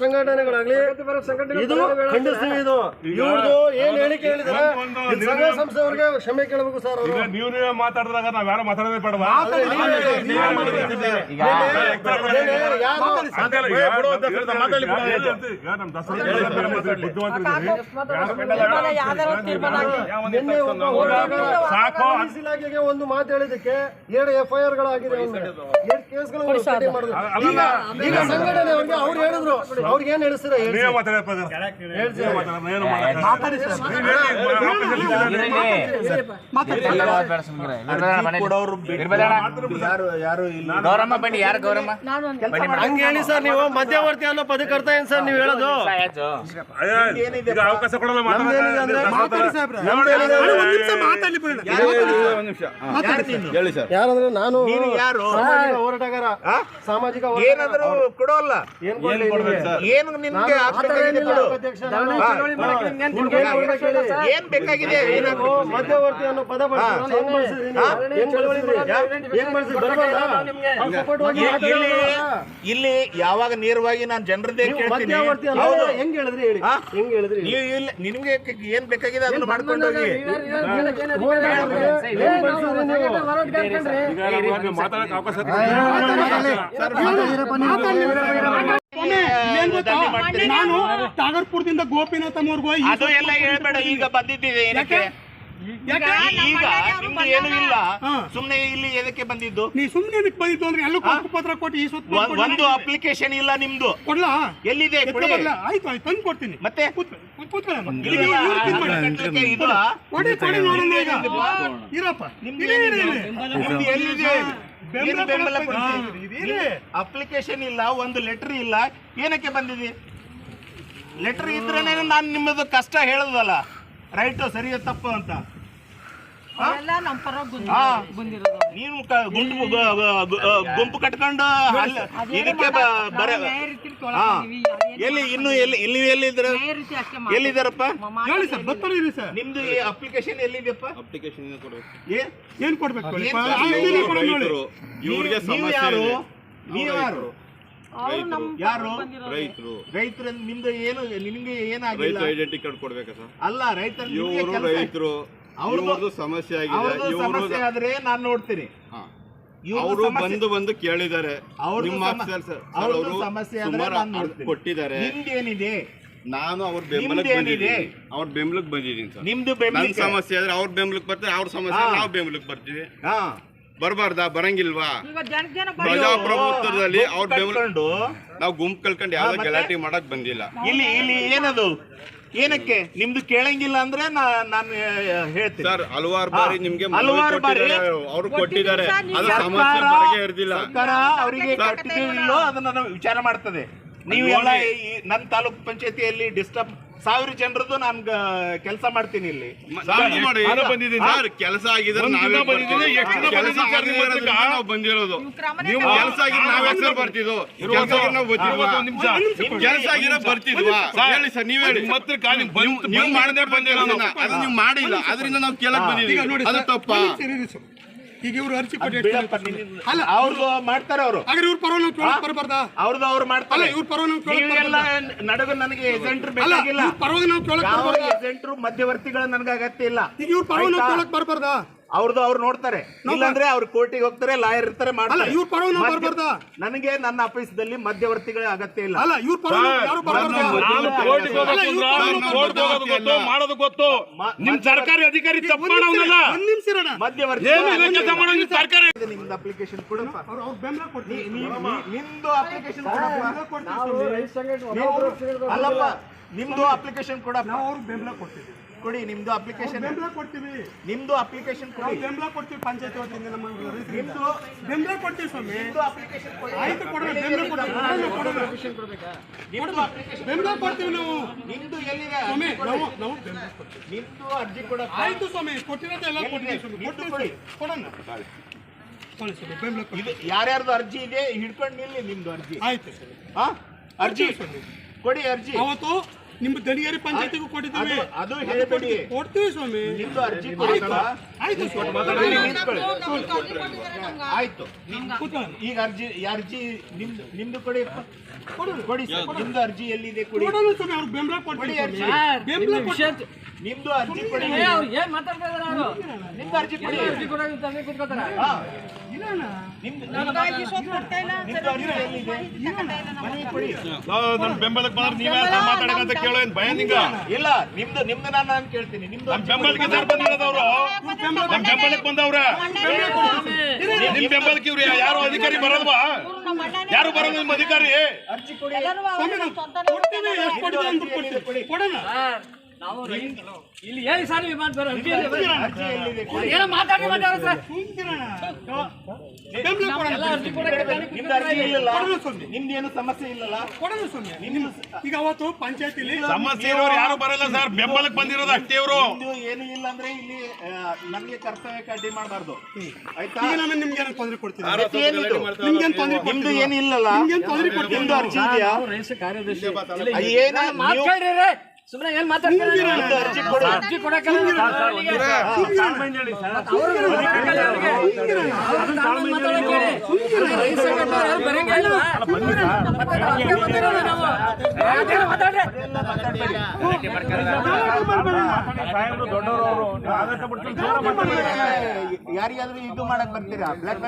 ಸಂಘಟನೆಗಳಾಗ್ಲಿ ಇದು ಖಂಡಿಸ್ತೀವಿ ಇದು ಇವ್ರದ್ದು ಏನ್ ಹೇಳಿಕೆ ಹೇಳಿದಾರೆ ಇದು ಸಂಘ ಸಂಸ್ಥೆಯವ್ರಿಗೆ ಕ್ಷಮೆ ಕೇಳಬೇಕು ಸರ್ ಅವರು ನೀವು ನೀವೇ ಮಾತಾಡಿದಾಗ ನಾವ್ ಯಾರು ಮಾತಾಡೋದೇ ಬೇಡವಾ ಇಲಾಖೆಗೆ ಒಂದು ಮಾತು ಹೇಳಿದಕ್ಕೆ ಎರಡು ಎಫ್ ಐ ಆರ್ ಗಳಾಗಿದೆ. ಎರಡು ಕೇಸ್ಗಳು ಮಾಡಿದ್ರು. ಈಗ ಸಂಘಟನೆ ಅವ್ರಿಗೆ ಅವ್ರು ಹೇಳಿದ್ರು ಅವ್ರಿಗೆ ಏನ್ ಹೇಳಿ ನೀವೇ ಏನು ಮಾಡಲ್ಲ. ಗೌರಮ್ಮ ಬನ್ನಿ ಯಾರು ಗೌರಮ್ಮ ನಾನು ಹಂಗ ಹೇಳಿ ಸರ್ ನೀವು ಮಧ್ಯವರ್ತಿ ಅನ್ನೋ ಪದಕ್ಕೆ ಅರ್ಥ ಏನ್ ಸರ್ ನೀವು ಹೇಳೋದು ಈಗ ಅವಕಾಶ ಕೊಡಲ್ಲ ಹೇಳಿ ಸರ್ ಯಾರಂದ್ರೆ ನಾನು ಯಾರು? ಹೋರಾಟಗಾರ ಸಾಮಾಜಿಕ ಏನಾದ್ರೂ ಕೊಡೋಲ್ಲ ಏನ್ ಕೊಡ್ಬೇಕು ನಿಮ್ಗೆ? ಏನು ನಿಮ್ಗೆ ಏನ್ ಬೇಕಾಗಿದೆ ಮಧ್ಯವರ್ತಿ ಅನ್ನೋ ಪದ ಇಲ್ಲಿ ಯಾವಾಗ ನೇರವಾಗಿ ನಾನು ಜನರದೇ ಕೇಳ್ತೀನಿ ಮಧ್ಯವರ್ತಿ ಅನ್ನೋ ಹೌದು. ಹೆಂಗ್ ಹೇಳಿದ್ರಿ ಹೇಳಿ ಹಾ? ಹೆಂಗ್ ಹೇಳಿದ್ರಿ ನೀವು ಇಲ್ಲಿ ನಿಮ್ಗೆ ಏನ್ ಬೇಕಾಗಿದೆ ಅದನ್ನ ಮಾಡ್ಕೊಂಡು ಹೋಗಿ ಅವಕಾಶ ಹೆಂಗ್ ನಾನು ಸಾಗರ್ಪುರದಿಂದ ಗೋಪಿನಾಥ ಮೂರ್ಗು ಅದು ಎಲ್ಲ ಹೇಳ್ಬೇಡ ಈಗ ಬಂದಿದ್ದೀವಿ ಏನಕ್ಕೆ? ಈಗ ಈಗ ನಿಮ್ದು ಏನು ಇಲ್ಲ. ಸುಮ್ನೆ ಇಲ್ಲಿ ಎದಕ್ಕೆ ಬಂದಿದ್ದು? ನೀ ಸುಮ್ನೆ ಇದಕ್ಕೆ ಬಂದಿದ್ದು ಅಂದ್ರೆ ಎಲ್ಲ ಪತ್ರ ಕೊಟ್ಟು ಈ ಸುತ್ತ ಒಂದ್- ಒಂದು ಅಪ್ಲಿಕೇಶನ್ ಇಲ್ಲ ನಿಮ್ದು. ಕೊಡ್ಲಾ? ಎಲ್ಲಿದೆ? ಕೊಡಿ. ಆಯ್ತು ಆಯ್ತು ತಂದು ಕೊಡ್ತೀನಿ. ಮತ್ತೆ? ಕೊಡಿ ಕೊಡಿ ನೋಡೋಣ ಈಗ. ಇರಪ್ಪ. ನಿಮ್ದು ಇರಿ, ಇರಿ, ಇರಿ. ನಿಮ್ದು ಎಲ್ಲಿದೆ? ಬೆಂಬಲ. ಅಪ್ಲಿಕೇಶನ್ ಇಲ್ಲ ಒಂದು ಲೆಟರ್ ಇಲ್ಲ ಏನಕ್ಕೆ ಬಂದಿದೆ ಲೆಟರ್ ಇದ್ರೆ ನಾನು ನಿಮ್ಮದು ಕಷ್ಟ ಹೇಳೋದಲ್ಲ. ರೈಟ್ ಸರಿಯ ತಪ್ಪು ಅಂತ. ನೀನು ಗುಂಪು ಗುಂಪು ಕಟ್ಕೊಂಡು ಅಲ್ಲಿ ಇದಕ್ಕೆ ಹಾ. ಎಲ್ಲಿ ಇನ್ನು ಎಲ್ಲಿ ಇಲ್ಲಿ ಎಲ್ಲಿದ್ರ ರೀತಿ. ಎಲ್ಲಿದ್ದಾರಪ್ಪ? ಹೇಳಿ ಸರ್ ಬರ್ತಾರೆ ಇರಿ ಸರ್. ನಿಮ್ದು ಅಪ್ಲಿಕೇಶನ್ ಎಲ್ಲಿದೆಯಪ್ಪ? ಅಪ್ಲಿಕೇಶನ್ ಕೊಡ್ಬೇಕು. ಏನ್ ಕೊಡ್ಬೇಕು ಹೇಳಿ? ಏನ್ ಆ, ಕೊಡೋಣ ನೋಡಿ. ಇವ್ರಿಗೆ ನೀವು ಸಮಸ್ಯೆ ಯಾರು? ಇದೆ. ನೀವು ಯಾರು? ಅವ್ರು ಯಾರು? ರೈತರು. ರೈತರ ನಿಮ್ದು ಏನು ನಿಮ್ಗೆ ರೈತ ಏನಾಗಿಲ್ಲ ಐಡೆಂಟಿ ಕಾರ್ಡ್ ಕೊಡ್ಬೇಕಾ ಸರ್? ಅಲ್ಲ ರೈತರು ಇವರು ರೈತರು. ಅವ್ರ್ದು- ಇವ್ರದ್ದು ಸಮಸ್ಯೆ ಆಗಿದೆ. ಅವ್ರದ್ದು ಇವರು ಸಮಸ್ಯೆ ಆದ್ರೆ ನಾನ್ ನೋಡ್ತೀನಿ. ಇವ್ರ್ದು ಅವರು ಬಂದು ಬಂದು ಕೇಳಿದ್ದಾರೆ. ಅವರು ಸಮಸ್ಯೆ. ಕೊಟ್ಟಿದ್ದಾರೆ. ನಿಮ್ದೇನಿದೆ? ನಾನು ಅವ್ರ ಬೆಂಬಲಕ್ಕೆ? ಬಂದಿದ್ದೀನಿ. ಅವ್ರ ಬೆಂಬಲಕ್ಕೆ ಬಂದಿದ್ದೀನಿ ಸರ್. ನಿಮ್ದು ನನ್ನ ಸಮಸ್ಯೆ ಆದ್ರೆ ಅವ್ರ ಬೆಂಬಲಕ್ಕೆ ಬರ್ತಾರೆ ಅವ್ರ ಸಮಸ್ಯೆ. ನಾವು ಬೆಂಬಲಕ್ಕೆ ಬರ್ತೀವಿ. ಹಾ. ಬರಬಾರ್ದಾ? ಬರಂಗಿಲ್ವಾ? ಪ್ರಜಾಪ್ರಭುತ್ವದಲ್ಲಿ ಅವ್ರ ಬೆಂಬಲ ನಾವು ಗುಂಪು ಕಳ್ಕೊಂಡು ಯಾವ್ದೋ? ಗಲಾಟೆ ಮಾಡಕ್ ಬಂದಿಲ್ಲ. ಇಲ್ಲಿ ಇಲ್ಲಿ ಏನದು? ಏನಕ್ಕೆ? ನಿಮ್ದು ಕೇಳಂಗಿಲ್ಲ ಅಂದ್ರೆ ನಾ- ನಾನು ಹೇಳ್ತೀನಿ. ಸರ್ ಹಲವಾರು ಬಾರಿ ನಿಮ್ಗೆ ಹಲವಾರು ಬಾರಿ ಅವರು ಕೊಟ್ಟಿದ್ದಾರೆ. ಸರ್ಕಾರ- ಬರಗೆ ಇರ್ದಿಲ್ಲ. ಸರ್ಕಾರ ಅವರಿಗೆ ಕಟ್ಟಿದೀವೋ ಇಲ್ಲೋ ಅದನ್ನ ವಿಚಾರ ಮಾಡ್ತದೆ. ನೀವು ಎಲ್ಲ ಈ ನನ್ನ ತಾಲೂಕ್ ಪಂಚಾಯತಿಯಲ್ಲಿ ಡಿಸ್ಟರ್ಬ್ ಸಾವಿರ ಜನರದ್ದು ನಾನು ಕೆಲಸ ಮಾಡ್ತೀನಿ ಇಲ್ಲಿ. ನಾನು ಬಂದಿದ್ದೀನಿ. ಸರ್ ಕೆಲಸ ಆಗಿದ್ರೆ ನಾವೇ ಬಂದಿದ್ದೀನಿ. ಎಷ್ಟು ಬಂದಿದ್ದೀನಿ? ನಾವು ಬಂದಿರೋದು. ನೀವು ಕೆಲಸ ಆಗಿದ್ರೆ ನಾವೇ ಸರ್ ಬರ್ತಿದ್ವು ಕೆಲಸ ಆಗಿದ್ರೆ ನಾವು ಬರ್ತಿದ್ವಾ ಒಂದ್ ನಿಮಿಷ ಕೆಲಸ ಆಗಿದ್ರೆ ಬರ್ತಿದ್ವಾ ಹೇಳಿ ಸರ್ ನೀವ್ ಹೇಳಿ. ನಿಮ್ಮ ಹತ್ರಕ್ಕೆ ನಿಮ್ ಬಂದ್- ನೀವು- ನೀವು ಮಾಡದೆ ಬಂದಿಲ್ಲ. ಅದು ನೀವು ಮಾಡಿಲ್ಲ. ಅದರಿಂದ ನಾವು ಕೇಳಕ್ ಬಂದಿದ್ದೀವಿ. ಅದು ತಪ್ಪಾ? ಈಗ ಇವರು ಅರ್ಜಿ ಅಲ್ಲ ಅವ್ರು ಮಾಡ್ತಾರೆ ಅವರು. ಹಾಗಾದ್ರೆ ಇವ್ರ ಪರವಾಗಿ ಕೇಳಕ್ ಬರಬಾರ್ದಾ? ಅವ್ರದ್ದು ಅವ್ರು ಮಾಡ್ತಾರೆ. ಇವ್ರ ಪರವಾಗಿ ನಾವು ಕೇಳಕ್ ನೀವೆಲ್ಲ ಬರಬಾರ್ದಾ? ನನಗೆ ಏಜೆಂಟ್ರು ಬೇಕಾಗಿಲ್ಲ. ಪರವಾಗಿ ನಾವು ಕೇಳಕ್ ಯಾವ ಏಜೆಂಟ್ರು ಮಧ್ಯವರ್ತಿಗಳು ನನಗೆ ಅಗತ್ಯ ಇಲ್ಲ. ಈಗ ಇವ್ರ ಪರವಾಗಿ ನಾವು? ಕೇಳಕ್ ಬರಬಾರ್ದಾ? ಅವ್ರದ್ದು ಅವ್ರು ನೋಡ್ತಾರೆ. ಇಲ್ಲಾಂದ್ರೆ ಅವ್ರು ಕೋರ್ಟಿಗೆ ಹೋಗ್ತಾರೆ ಲಾಯರ್ ಇರ್ತಾರೆ ಮಾಡ್ತಾರೆ. ಇವ್ರ ಪರವಾಗಿ ನಾವು ಮಧ್ಯ- ನನಗೆ ನನ್ನ ಆಫೀಸ್ದಲ್ಲಿ ಮಧ್ಯವರ್ತಿಗಳ ಅಗತ್ಯ ಇಲ್ಲ. ಅಲ್ಲ ಇವ್ರ ಪರವಾಗಿ ಯಾರು ಬರಬಾರ್ದಾ? ನಾನು ಕೋರ್ಟಿಗೆ ಹೋಗೋದು ಇವ್ರ ಅಂದ್ರೆ ಹೋಗೋದು ಗೊತ್ತು ಮಾಡೋದು ಗೊತ್ತು. ಮ- ನಿಮ್ ಸರ್ಕಾರಿ ಅಧಿಕಾರಿ ತಪ್ಪು ಒಂದ್ ನಿಮಿಷ ಮಾಡೋನಲ್ಲ? ಒಂದ್ ಮಧ್ಯವರ್ತಿ ಏನು ಇದನ್ನ ಕೆಲಸ ಮಾಡೋ ನಿಮ್ ಸರ್ಕಾರ ನಿಮ್ದು ಅಪ್ಲಿಕೇಶನ್ ಕೂಡ ಅವ್ರು ಅವ್ರ ಬೆಂಬಲ ಕೊಡ್ತೀವಿ ನಿಮ್ದು ಅಪ್ಲಿಕೇಶನ್ ಕೊಡಪ್ಪ. ಅಲ್ಲಪ್ಪ ನಿಮ್ದು ಅಪ್ಲಿಕೇಶನ್ ಕೊಡಪ್ಪ. ನಾವು ಅವ್ರಿಗೆ ಬೆಂಬಲ ಕೊಡ್ತೀವಿ ಕೊಡಿ ನಿಮ್ದು ಅಪ್ಲಿಕೇಶನ್ ಬೆಂಬಲ ಕೊಡ್ತೀವಿ. ನಿಮ್ದು ಅಪ್ಲಿಕೇಶನ್ ನಾವು ಕೊಡಿ ಬೆಂಬಲ ಕೊಡ್ತೀವಿ ಪಂಚಾಯತ್ ವತಿಯಿಂದ ನಮ್ಮ ರೈತರಿಂದ. ನಿಮ್ದು ಬೆಂಬಲ ಕೊಡ್ತೀವಿ ಸ್ವಾಮಿ. ನಿಮ್ದು ಅಪ್ಲಿಕೇಶನ್ ಕೊಡಿ. ಆಯ್ತು ಕೊಡೋಣ ಬೆಂಬಲ ಕೊಡೋಣ ಕೊಡೋಣ, ಕೊಡೋಣ. ನಿಮ್ದು ಅಪ್ಲಿಕೇಶನ್ ಬೆಂಬಲ ಕೊಡ್ತೀವಿ ನಾವು. ನಿಮ್ದು ಎಲ್ಲಿದೆ? ಸ್ವಾಮಿ ಅರ್ಜಿ ಕೊಡಿ. ನಾವು ನಾವು ಬೆಂಬಲ ಕೊಡ್ತೀವಿ. ನಿಮ್ದು ಅರ್ಜಿ ಕೊಡ ಆಯ್ತು ಸ್ವಾಮಿ ಕೊಟ್ಟಿರೋದೆಲ್ಲ ಕೊಡ್ತೀವಿ ಸ್ವಾಮಿ. ನಿಮ್ದು ಕೊಡ್ತೀವಿ ಕೊಡಿ. ಕೊಡೋಣ. ಕೊಡಿ ಸ್ವಾಮಿ ಬೆಂಬಲ ಕೊಡಿ. ಇದು ಯಾರ್ಯಾರ್ದು ಅರ್ಜಿ ಇದೆ ಹಿಡ್ಕೊಂಡು ನಿಲ್ಲಿ ನಿಮ್ದು ಅರ್ಜಿ. ಆಯ್ತು ಹಾ ಅರ್ಜಿ ಸ್ವಾಮಿ. ಕೊಡಿ ಅರ್ಜಿ. ಅವತ್ತು ನಿಮ್ಮ ದಣಿಗೇರಿ ಪಂಚಾಯತಿಗೂ ಕೊಟ್ಟಿದ್ದೀವಿ. ಅದು- ಹೇಳಿ ಹೇಳ್ಬೇಡಿ ಕೊಡ್ತೀವಿ ಸ್ವಾಮಿ. ನಿಮ್ದು ಅರ್ಜಿ ಕೊಡಿಲ್ಲ ಆಯ್ತು ಸ್ವಾಮಿ. ಆಯ್ತು. ಈಗ ಅರ್ಜಿ ಈ ಅರ್ಜಿ ನಿಮ್ದು ನಿಮ್ದು ಕೊಡಿ. ಕೊಡಿ. ನಿಮ್ದು ಅರ್ಜಿ ಎಲ್ಲಿದೆ ಕೊಡಿ. ಕೊಡೋಣ ಸ್ವಾಮಿ. ಅವ್ರು ಬೆಂಬಲ ಕೊಡ್ತೀವಿ ಅರ್ಜಿ. ಬೆಂಬಲ. ನಿಮ್ದು ಅರ್ಜಿ ಕೊಡಿ. ಏನ್ ಮಾತಾಡ್ತಾ ಇದಾರೆ ಅವರು? ನಿಮ್ದು ಅರ್ಜಿ ಕೊಡಿ. ಅರ್ಜಿ ನನ್ನ ಬೆಂಬಲಕ್ಕೆ ಬಂದ್ರೆ ನೀವೇ ಮಾತಾಡಕಂತ ಕೇಳೋ ಏನ್ ಭಯ ನಿಂಗ? ಇಲ್ಲ ನಿಮ್ದು ನಿಮ್ದು ನಾನು ನಾನು ಕೇಳ್ತೀನಿ ನಿಮ್ದು ನಮ್ ಬೆಂಬಲಕ್ಕೆ ಸರ್ ಬಂದಿರೋದವ್ರು? ನಮ್ ಬೆಂಬಲಕ್ಕೆ ಬಂದವ್ರ? ನಿಮ್ ಬೆಂಬಲಕ್ಕೆ ಇವ್ರು ಯಾರು? ಅಧಿಕಾರಿ ಬರಲ್ವಾ? ಯಾರು ಬರಲ್ಲ ನಿಮ್ ಅಧಿಕಾರಿ? ಅರ್ಜಿ ಕೊಡಿ. ಕೊಡ್ತೀವಿ ಎಷ್ಟು ಕೊಡ್ತೀವಿ ಅಂತ ಕೊಡ್ತೀವಿ ಕೊಡೋಣ? ನಾವು ಇಲ್ಲಿ ಹೇಳಿ ಸರ್ ವಿಮಾನ ಬರೋ ಅರ್ಜಿ ಎಲ್ಲಿದೆ ಕೊಡಿ ಏನೋ ಮಾತಾಡಿ ಮಾತಾಡೋ ಸರ್. ಸುಮ್ಕಿರಣ್ಣ. ಅರ್ಜಿ ಕೊಡಕ್ಕೆ ತಾನೇ ನಿಮ್ದು ಅರ್ಜಿ ಇಲ್ಲಲ್ಲ. ಕೊಡೋಣ ಸ್ವಾಮಿ. ನಿಮ್ದು ಏನು ಸಮಸ್ಯೆ ಇಲ್ಲಲ್ಲ? ಕೊಡೋದು ಸುಮ್ಮನೆ ನಿಮ್ಮ ಈಗ ಅವತ್ತು ಪಂಚಾಯತಿಲಿ ಸಮಸ್ಯೆ ಇರೋರು ಯಾರು ಬರಲ್ಲ ಸರ್. ಬೆಂಬಲಕ್ಕೆ ಬಂದಿರೋದು ಅಷ್ಟೇ ಇವರು. ಏನು ಇಲ್ಲ ಅಂದ್ರೆ ಇಲ್ಲಿ ನಮಗೆ ನಮ್ಗೆ ಕರ್ತವ್ಯಕ್ಕೆ ಅಡ್ಡಿ ಮಾಡಬಾರ್ದು. ಆಯ್ತಾ? ಈಗ ನಾನು ನಿಮ್ಗೆ ಏನೋ ತೊಂದರೆ ಕೊಡ್ತೀನಿ ನಿಮ್ಗೇನ್ ಏನಿದು? ತೊಂದರೆ ನಿಮ್ದು ಏನು ಇಲ್ಲಲ್ಲ ನಿಮ್ಗೇನು ತೊಂದರೆ ಕೊಡ್ತೀನಿ ನಿಮ್ದು ಅರ್ಜಿ ಇದೆಯಾ? ಕಾರ್ಯದರ್ಶಿ. ಏನು ನೀವು- ಮಾತಾಡ್ರಿ ಸುಮ್ಮನೆ ಏನ್ ಯಾರಿಗಾದ್ರೂ ಇದು ಮಾಡಕ್ ಬರ್ತೀರಾ? ಬ್ಲಾಕ್